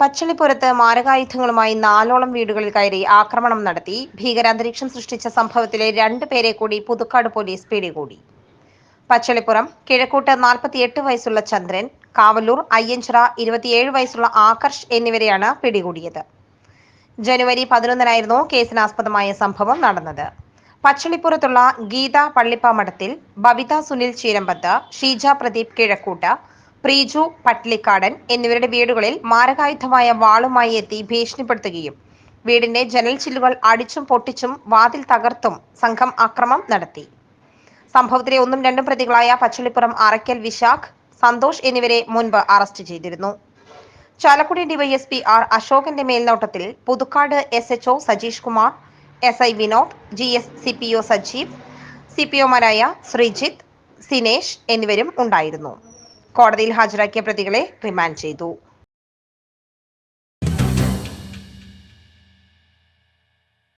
പച്ചളിപ്പുറത്ത് മാരകായുധങ്ങളുമായി നാലോളം വീടുകളിൽ കയറി ആക്രമണം നടത്തി. ഭീകരാന്തരീക്ഷം സൃഷ്ടിച്ച സംഭവത്തിലെ രണ്ട് പേരെ കൂടി പുതുക്കാട് പോലീസ് പിടികൂടി. പച്ചളിപ്പുറം കിഴക്കൂട്ട് നാൽപ്പത്തിയെട്ട് വയസ്സുള്ള ചന്ദ്രൻ കാവലൂർ അയ്യഞ്ചിറ ഇരുപത്തിയേഴ് വയസ്സുള്ള ആകർഷ് എന്നിവരെയാണ് പിടികൂടിയത്. ജനുവരി പതിനൊന്നിനായിരുന്നു കേസിനാസ്പദമായ സംഭവം നടന്നത്. പച്ചളിപ്പുറത്തുള്ള ഗീത പള്ളിപ്പ മഠത്തിൽ ബബിത സുനിൽ ചീരമ്പത്ത് ഷീജ പ്രദീപ് കിഴക്കൂട്ട് പ്രീജു പട്ലിക്കാടൻ എന്നിവരുടെ വീടുകളിൽ മാരകായുധമായ വാളുമായി എത്തി ഭീഷണിപ്പെടുത്തുകയും വീടിന്റെ ജനൽ ചില്ലുകൾ അടിച്ചും പൊട്ടിച്ചും വാതിൽ തകർത്തും സംഘം അക്രമം നടത്തി. സംഭവത്തിലെ ഒന്നും രണ്ടും പ്രതികളായ പച്ചളിപ്പുറം അറയ്ക്കൽ വിശാഖ് സന്തോഷ് എന്നിവരെ മുൻപ് അറസ്റ്റ് ചെയ്തിരുന്നു. ചാലക്കുടി ഡിവൈഎസ്പി ആർ അശോകന്റെ മേൽനോട്ടത്തിൽ Puthukkad S HO Sajeesh Kumar S I Vinod G S C P O Sajeev C P ഒമാരായ Sreejith Sinesh എന്നിവരും ഉണ്ടായിരുന്നു. കോടതിയിൽ ഹാജരാക്കിയ പ്രതികളെ റിമാൻഡ് ചെയ്തു